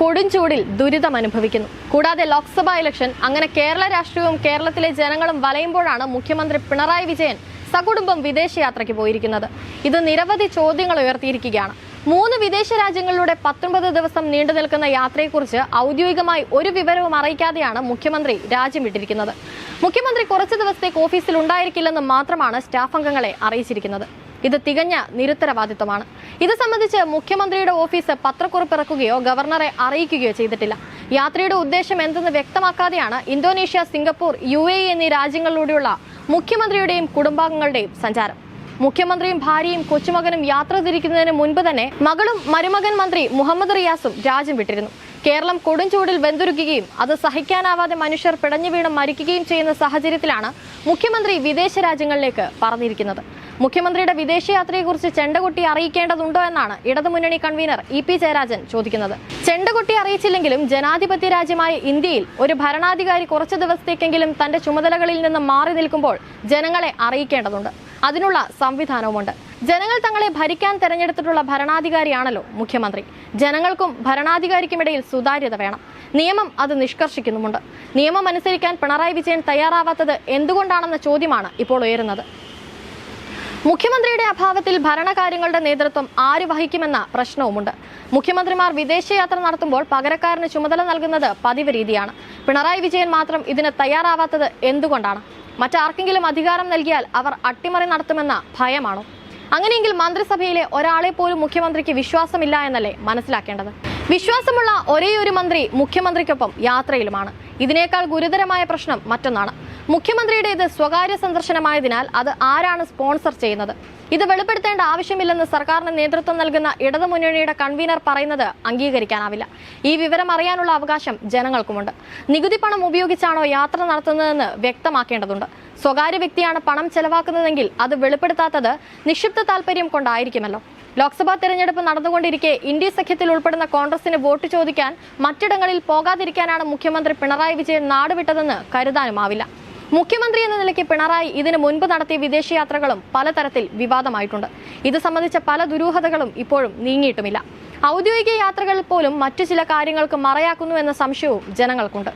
കൊടുംചൂടിൽ ദുരിതം അനുഭവിക്കുന്നു. കൂടാതെ ലോക്സഭാ ഇലക്ഷൻ അങ്ങനെ കേരള രാഷ്ട്രീയവും കേരളത്തിലെ ജനങ്ങളും വലയുമ്പോഴാണ് മുഖ്യമന്ത്രി പിണറായി വിജയൻ സകുടുംബം വിദേശയാത്രയ്ക്ക് പോയിരിക്കുന്നത്. ഇത് നിരവധി ചോദ്യങ്ങൾ ഉയർത്തിയിരിക്കുകയാണ്. മൂന്ന് വിദേശ രാജ്യങ്ങളിലൂടെ പത്തൊൻപത് ദിവസം നീണ്ടു നിൽക്കുന്ന യാത്രയെക്കുറിച്ച് ഔദ്യോഗികമായി ഒരു വിവരവും അറിയിക്കാതെയാണ് മുഖ്യമന്ത്രി രാജ്യം വിട്ടിരിക്കുന്നത്. മുഖ്യമന്ത്രി കുറച്ച് ദിവസത്തേക്ക് ഓഫീസിൽ ഉണ്ടായിരിക്കില്ലെന്ന് മാത്രമാണ് സ്റ്റാഫ് അംഗങ്ങളെ അറിയിച്ചിരിക്കുന്നത്. ഇത് തികഞ്ഞ നിരുത്തരവാദിത്വമാണ്. ഇത് സംബന്ധിച്ച് മുഖ്യമന്ത്രിയുടെ ഓഫീസ് പത്രക്കുറിപ്പ് ഇറക്കുകയോ ഗവർണറെ അറിയിക്കുകയോ ചെയ്തിട്ടില്ല. യാത്രയുടെ ഉദ്ദേശം എന്തെന്ന് വ്യക്തമാക്കാതെയാണ് ഇന്തോനേഷ്യ സിംഗപ്പൂർ യു എന്നീ രാജ്യങ്ങളിലൂടെയുള്ള മുഖ്യമന്ത്രിയുടെയും കുടുംബാംഗങ്ങളുടെയും സഞ്ചാരം. മുഖ്യമന്ത്രിയും ഭാര്യയും കൊച്ചുമകനും യാത്ര തിരിക്കുന്നതിന് മുൻപ് തന്നെ മകളും മരുമകൻ മന്ത്രി മുഹമ്മദ് റിയാസും രാജ്യം വിട്ടിരുന്നു. കേരളം കൊടുംചൂടിൽ വെന്തുരുക്കുകയും അത് സഹിക്കാനാവാതെ മനുഷ്യർ പിടഞ്ഞു വീണ് മരിക്കുകയും ചെയ്യുന്ന സാഹചര്യത്തിലാണ് മുഖ്യമന്ത്രി വിദേശ രാജ്യങ്ങളിലേക്ക് പറഞ്ഞിരിക്കുന്നത് മുഖ്യമന്ത്രിയുടെ വിദേശയാത്രയെക്കുറിച്ച് ചെണ്ടകുട്ടി അറിയിക്കേണ്ടതുണ്ടോ എന്നാണ് ഇടതുമുന്നണി കൺവീനർ ഇ പി ജയരാജൻ ചോദിക്കുന്നത്. ചെണ്ടകുട്ടി അറിയിച്ചില്ലെങ്കിലും ജനാധിപത്യ രാജ്യമായ ഇന്ത്യയിൽ ഒരു ഭരണാധികാരി കുറച്ചു ദിവസത്തേക്കെങ്കിലും തന്റെ ചുമതലകളിൽ നിന്ന് മാറി നിൽക്കുമ്പോൾ ജനങ്ങളെ അറിയിക്കേണ്ടതുണ്ട്. അതിനുള്ള സംവിധാനവുമുണ്ട്. ജനങ്ങൾ തങ്ങളെ ഭരിക്കാൻ തെരഞ്ഞെടുത്തിട്ടുള്ള ഭരണാധികാരിയാണല്ലോ മുഖ്യമന്ത്രി. ജനങ്ങൾക്കും ഭരണാധികാരിക്കുമിടയിൽ സുതാര്യത വേണം. നിയമം അത് നിഷ്കർഷിക്കുന്നുമുണ്ട്. നിയമം അനുസരിക്കാൻ പിണറായി വിജയൻ തയ്യാറാവാത്തത് എന്തുകൊണ്ടാണെന്ന ചോദ്യമാണ് ഇപ്പോൾ ഉയരുന്നത്. മുഖ്യമന്ത്രിയുടെ അഭാവത്തിൽ ഭരണകാര്യങ്ങളുടെ നേതൃത്വം ആര് വഹിക്കുമെന്ന പ്രശ്നവുമുണ്ട്. മുഖ്യമന്ത്രിമാർ വിദേശയാത്ര നടത്തുമ്പോൾ പകരക്കാരന് ചുമതല നൽകുന്നത് പതിവ് രീതിയാണ്. പിണറായി വിജയൻ മാത്രം ഇതിന് തയ്യാറാവാത്തത് എന്തുകൊണ്ടാണ്? മറ്റാർക്കെങ്കിലും അധികാരം നൽകിയാൽ അവർ അട്ടിമറി നടത്തുമെന്ന ഭയമാണോ? അങ്ങനെയെങ്കിൽ മന്ത്രിസഭയിലെ ഒരാളെ പോലും മുഖ്യമന്ത്രിക്ക് വിശ്വാസമില്ല എന്നല്ലേ മനസ്സിലാക്കേണ്ടത്? വിശ്വാസമുള്ള ഒരേയൊരു ഒരു മന്ത്രി മുഖ്യമന്ത്രിക്കൊപ്പം യാത്രയിലുമാണ്. ഇതിനേക്കാൾ ഗുരുതരമായ പ്രശ്നം മറ്റൊന്നാണ്. മുഖ്യമന്ത്രിയുടേത് സ്വകാര്യ സന്ദർശനമായതിനാൽ അത് ആരാണ് സ്പോൺസർ ചെയ്യുന്നത്? ഇത് വെളിപ്പെടുത്തേണ്ട ആവശ്യമില്ലെന്ന് സർക്കാരിന് നേതൃത്വം നൽകുന്ന ഇടതുമുന്നണിയുടെ കൺവീനർ പറയുന്നത് അംഗീകരിക്കാനാവില്ല. ഈ വിവരം അറിയാനുള്ള അവകാശം ജനങ്ങൾക്കുമുണ്ട്. നികുതി പണം ഉപയോഗിച്ചാണോ യാത്ര നടത്തുന്നതെന്ന് വ്യക്തമാക്കേണ്ടതുണ്ട്. സ്വകാര്യ വ്യക്തിയാണ് പണം ചെലവാക്കുന്നതെങ്കിൽ അത് വെളിപ്പെടുത്താത്തത് നിക്ഷിപ്ത താല്പര്യം കൊണ്ടായിരിക്കുമല്ലോ. ലോക്സഭാ തെരഞ്ഞെടുപ്പ് നടന്നുകൊണ്ടിരിക്കെ ഇന്ത്യ സഖ്യത്തിൽ ഉൾപ്പെടുന്ന കോൺഗ്രസിന് വോട്ട് ചോദിക്കാൻ മറ്റിടങ്ങളിൽ പോകാതിരിക്കാനാണ് മുഖ്യമന്ത്രി പിണറായി വിജയൻ നാടുവിട്ടതെന്ന് കരുതാനുമാവില്ല. മുഖ്യമന്ത്രി എന്ന നിലയ്ക്ക് പിണറായി ഇതിനു മുൻപ് നടത്തിയ വിദേശയാത്രകളും പലതരത്തിൽ വിവാദമായിട്ടുണ്ട്. ഇത് സംബന്ധിച്ച പല ദുരൂഹതകളും ഇപ്പോഴും നീങ്ങിയിട്ടുമില്ല. ഔദ്യോഗിക യാത്രകളിൽ പോലും മറ്റു ചില കാര്യങ്ങൾക്ക് മറയാക്കുന്നു എന്ന സംശയവും ജനങ്ങൾക്കുണ്ട്.